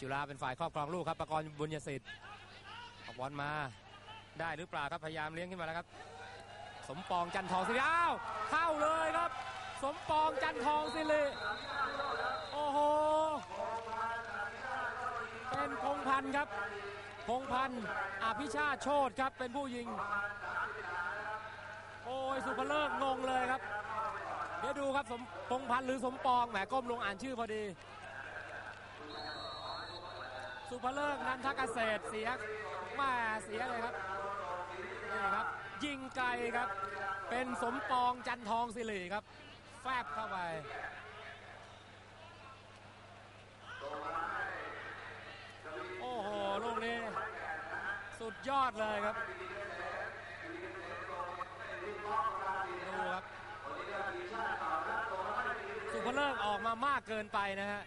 จุฬาเป็นฝ่ายครอบครองลูกครับประกรณ์บุญยสิทธิ์ออกบอลมาได้หรือเปล่าครับพยายามเลี้ยงขึ้นมาแล้วครับ สมปองจันทองสิริอ้าวเข้าเลยครับ สมปองจันทองสิริโอ้โหเป็นพงพันธ์ครับพงพันธ์อภิชาติโชตครับเป็นผู้ยิง โอ้ยสุภเลิกงงเลยครับ เดี๋ยวดูครับสมพงพันธ์หรือสมปองแหมก้มลงอ่านชื่อพอดี สุภเลิกนันทกเกษตรเสียมาเสียเลยครับนี่ครับ ยิงไกลครับ เป็นสมปองจันทองสิริครับ แฟบเข้าไปโอ้โหลูกนี้ สุดยอดเลยครับดูครับสุภเลิกออกมามากเกินไปนะฮะ